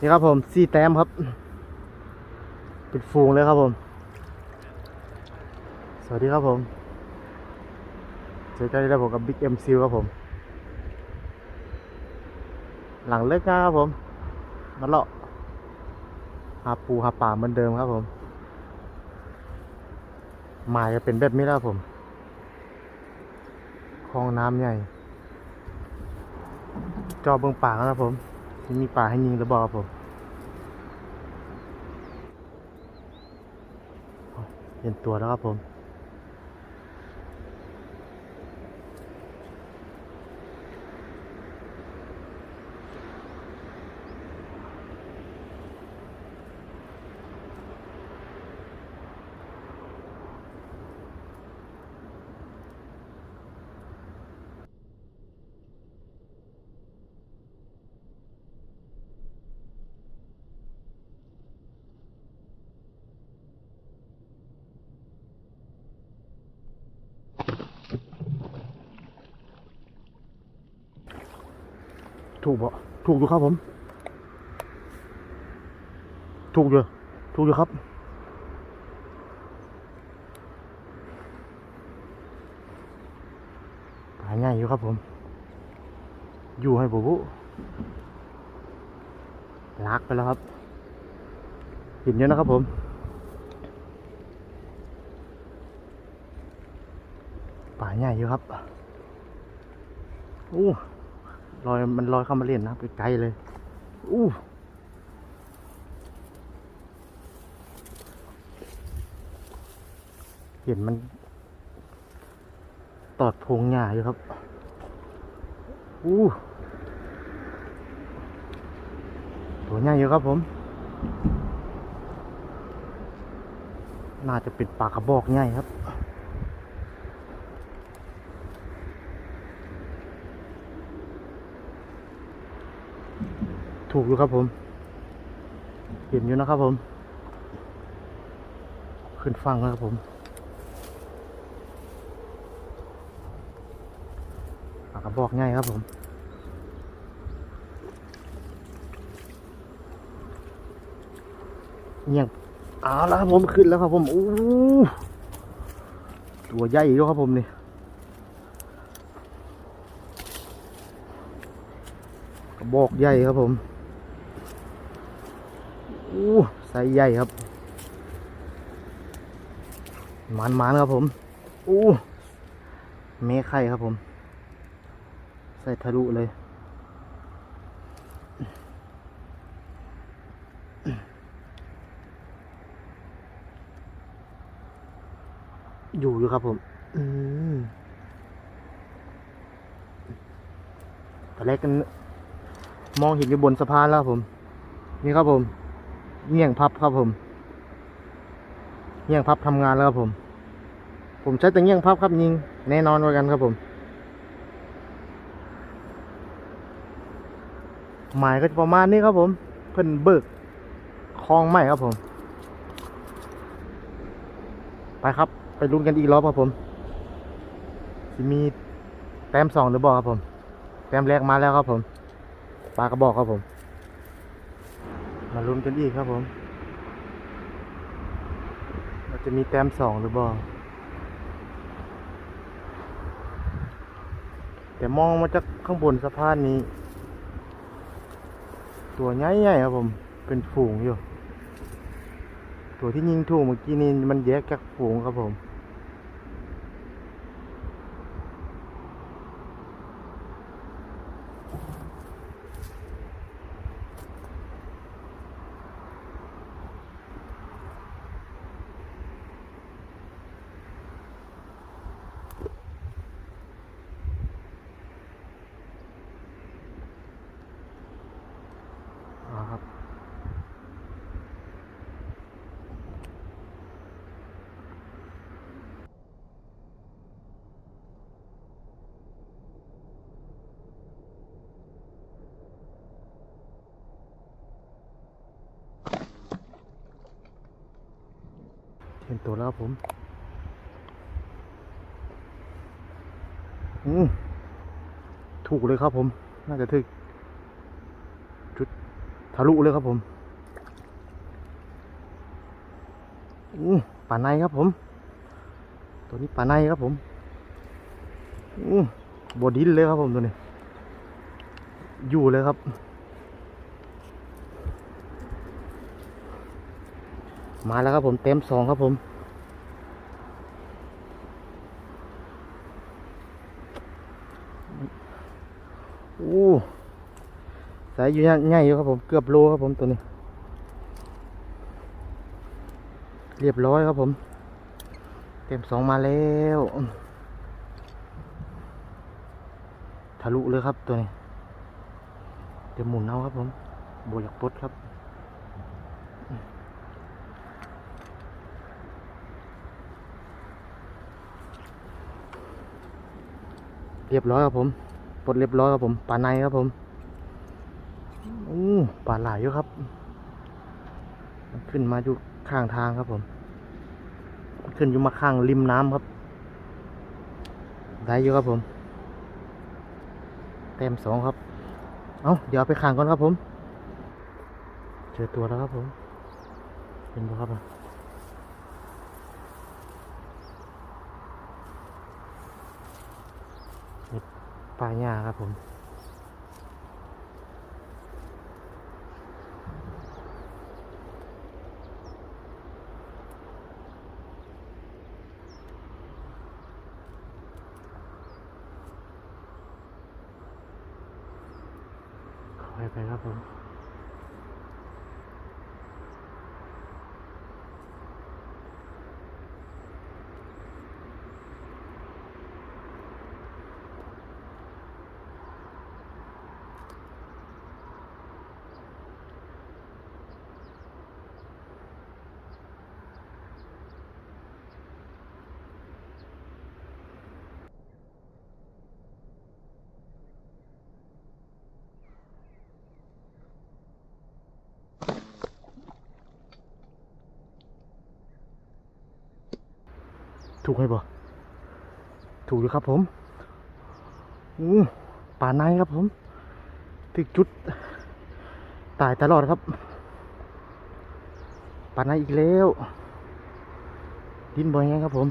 นี่ครับผมสี่แต้มครับ เป็นฟูงเลยครับผม สวัสดีครับผมเจอกันแล้วผมกับบิ๊กเอ็มซิลครับผม หลังเลิกงานครับผมมาเลาะหาปูหาป่าเหมือนเดิมครับผมหมายจะเป็นแบบนี้แล้วครับผมคลองน้ำใหญ่ จอเบิ่งป่าครับผม มีป่าให้ยิงหรือบผมเห็นตัวแล้วครับผม ถูกบ่ถูกอยู่ครับผม ถูกอยู่ถูกอยู่ครับ ตายง่ายอยู่ครับผม อยู่ให้บุบุลากไปแล้วครับห็นเยอะนะครับผมป่าใหญ่อยู่ครับ โอ้ ลอยมันลอยเข้ามาเล่นนะครับไกลๆเลย อู้เห็นมัน ตอดพงหญ้าอยู่ครับ อู้ตัวใหญ่อยู่ครับผม น่าจะเป็นปลากระบอกใหญ่ครับ ถูกอยู่ครับผม เห็นอยู่นะครับผม ขึ้นฟังแล้วครับผมปากกระบอกง่ายครับผมเงียบเอาแล้วครับผมขึ้นแล้วครับผมอู้ตัวใหญ่อยู่ครับผมนี่กระบอกใหญ่ครับผม อู้ไซส์ใหญ่ครับ มันมันๆครับผม อู้เมฆไข่ครับผม ใส่ทะลุเลยอยู่อยู่ครับผม อืมตอนแรกกัน มองเห็นอยู่บนสะพานแล้วครับผม นี่ครับผม เงี่ยงพับครับผมเงี่ยงพับทำงานแล้วครับผม ผมใช้แต่เงี่ยงพับครับยิง แน่นอนไว้กันครับผมหมายก็จะประมาณนี้ครับผม เพิ่นเบิกคลองใหม่ครับผม ไปครับ ไปลุ้นกันอีกรอบครับผมจะมีแต้มสองหรือเปล่าครับผม แต้มแรกมาแล้วครับผม ปลากระบอกครับผม มาลุ้นกันอีกครับผม เราจะมีแต้มสองหรือเปล่แต่มองมาจากข้างบนสะพานนี้ ตัวใหญ่ๆครับผม เป็นฝูงอยู่ ตัวที่ยิงถูกเมื่อกี้นี้มันแยกจากฝูงครับผม เห็นตัวแล้วผมอืมถูกเลยครับผม น่าจะถึกจุดทะลุเลยครับผมอู้ป่าในครับผม ตัวนี้ป่าในครับผมอู้บดินเลยครับผมตัวนี้ อยู่เลยครับ มาแล้วครับผมเต็มสองครับผมอู้สายอยู่ใหญ่อยู่ครับผมเกือบโลครับผมตัวนี้ เรียบร้อยครับผม เต็มสองมาแล้วทะลุเลยครับตัวนี้เดี๋ยวหมุนเอาครับผมโบอยากปดครับ เรียบร้อยครับผมปลดเรียบร้อยครับผมปลาในครับผมอู้ปลาหลายอยู่ครับ ขึ้นมาอยู่ข้างทางครับผม ขึ้นอยู่มาข้างริมน้ำครับ ได้อยู่ครับผม เต็มสองครับ เอาเดี๋ยวไปขังก่อนครับผม เจอตัวแล้วครับผมเห็นไหมครับอะนี่ ป่าหญ้าครับผมขอให้ไปครับผม ถูกไหมบ่ถูกอยู่ครับผมอู้ป่าในครับผมถึกจุด ตายตลอดครับ ป่าในอีกแล้ว ดินบ่อยไงครับผม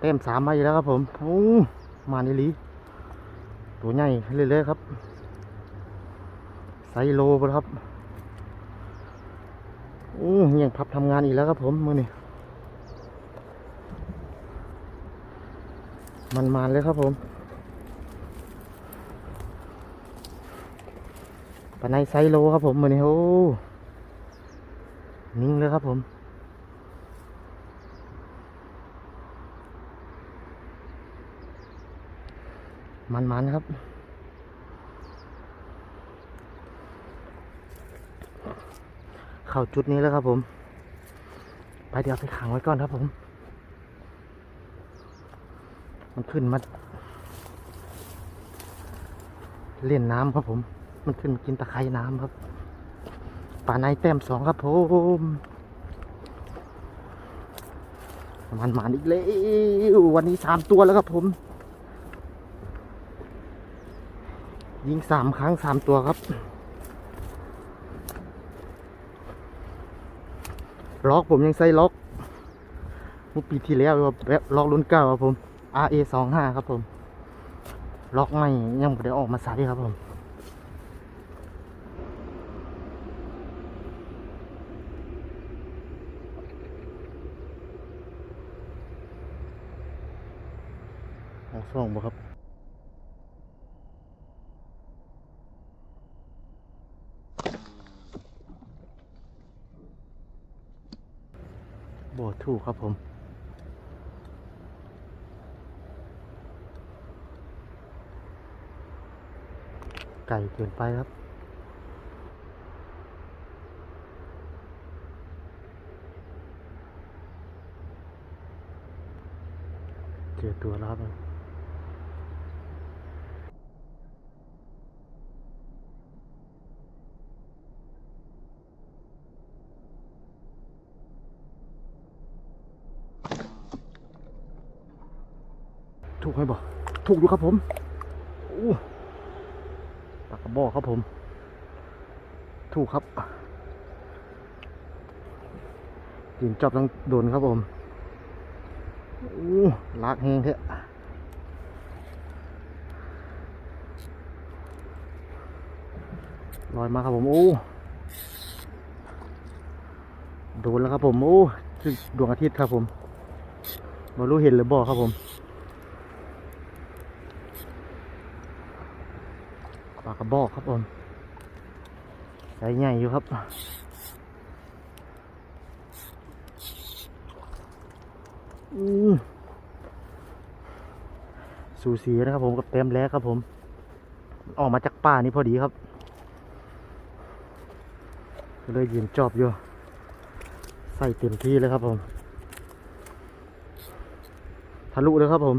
เต็มสามมาอยู่แล้วครับผมโอ้มาในลีตัวใหญ่เรื่อยๆครับไซโลครับโอ้ยังพับทำงานอีกแล้วครับผมมือนี่ มันมาเลยครับผมปลาในไซโลครับผมมือนี้โอ้นิ่งเลยครับผมมันมันๆครับเข้าจุดนี้แล้วครับผม ไปเดี๋ยวไปขังไว้ก่อนครับผม มันขึ้นมาเล่นน้ำครับผม มันขึ้นมากินตะไคร่น้ำครับ ป่าในแต้มสองครับผมมันมาอีกแล้ววันนี้สามตัวแล้วครับผม ยิงสามครั้งสามตัวครับ ล็อกผมยังใส่ล็อกเมื่อปีที่แล้วแบบล็อกรุ่นเก้าครับผม RA สองห้าครับผม ล็อกไม่ยังไม่ได้ออกมาใส่ครับผมเอาส่องบ่ครับบ่ถูกครับผม ไก่เกินไปครับ เจอตัวแล้วครับถูกไหมบอก ถูกอยู่ครับผม บอกครับผม ถูกครับยิงจอบต้องโดนครับผมอู้ลากแหงเถอะลอยมาครับผมโอ้โดนแล้วครับผมโอ้ดวงอาทิตย์ครับผมไม่รู้เห็นหรือบอกครับผมปลา กระบอกครับผมใส่ใหญ่อยู่ครับอืมสูสีนะครับผมกับเต็มแล้วครับผม ออกมาจากป่านี่พอดีครับก็เลยยืนจอบอยู่ ใส่เต็มที่เลยครับผม ทะลุเลยครับผม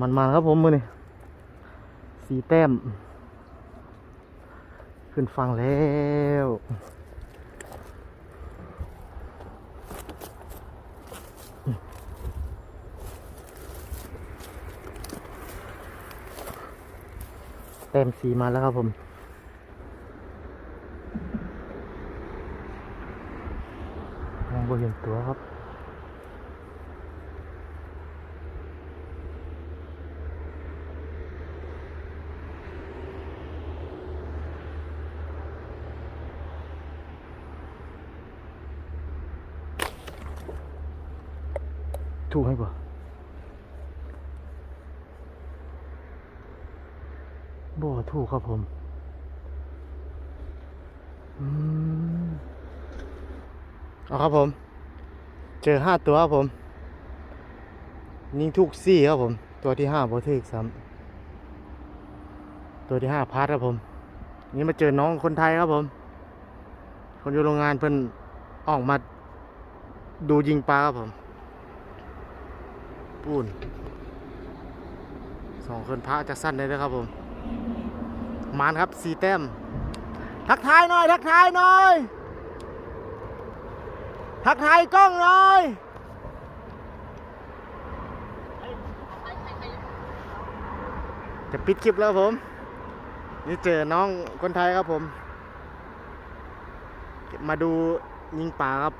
มันมาครับผมมือนี่ สีแต้ม ขึ้นฟังแล้วเต็มสีมาแล้วครับผมมองบนเห็นตัวครับ ถูกให้ป่บ่ถูกครับผม อืมเอาครับผม เจอห้าตัวครับผม ยิงทุกซี่ครับผม ตัวที่ห้าบอทึกซ้ำตัวที่ห้าพาร์ทครับผม นี่มาเจอน้องคนไทยครับผม คนอยู่โรงงานเพิ่นออกมาดูยิงปลาครับผม ปูนสองคนพระจะสั้นเลยนะครับผมมานครับสี่แต้มทักทายหน่อย ทักทายหน่อย ทักทายกล้องหน่อยจะปิดคลิปแล้วผม นี่เจอน้องคนไทยครับผม มาดูยิงป่าครับ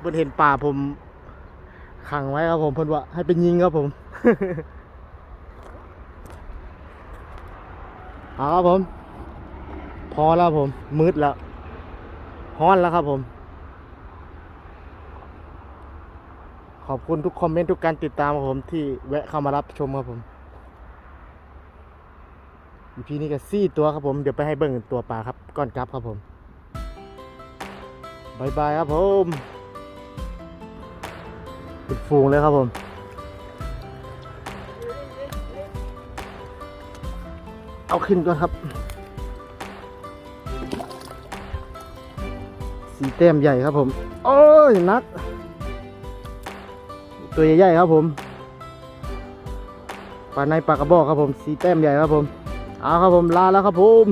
เพิ่นเห็นป่าผม ขังไว้ครับผมเพิ่นว่าให้เป็นยิงครับผมเอาครับผม พอแล้วผม มืดแล้วฮ้อนแล้วครับผม ขอบคุณทุกคอมเมนต์ทุกการติดตามครับผมที่แวะเข้ามารับชมครับผมอีพีนี้ก็ซี่ตัวครับผม เดี๋ยวไปให้เบิ่งตัวปลาครับ ก่อนกลับครับผมบายบายครับผม เป็นฟูงเลยครับผมเอาขึ้นก่อนครับ สีแต้มใหญ่ครับผม โอ้ยนัก ตัวใหญ่ๆครับผมปลาในปลากระบอกครับผม สีแต้มใหญ่ครับผม เอาครับผมลาแล้วครับผม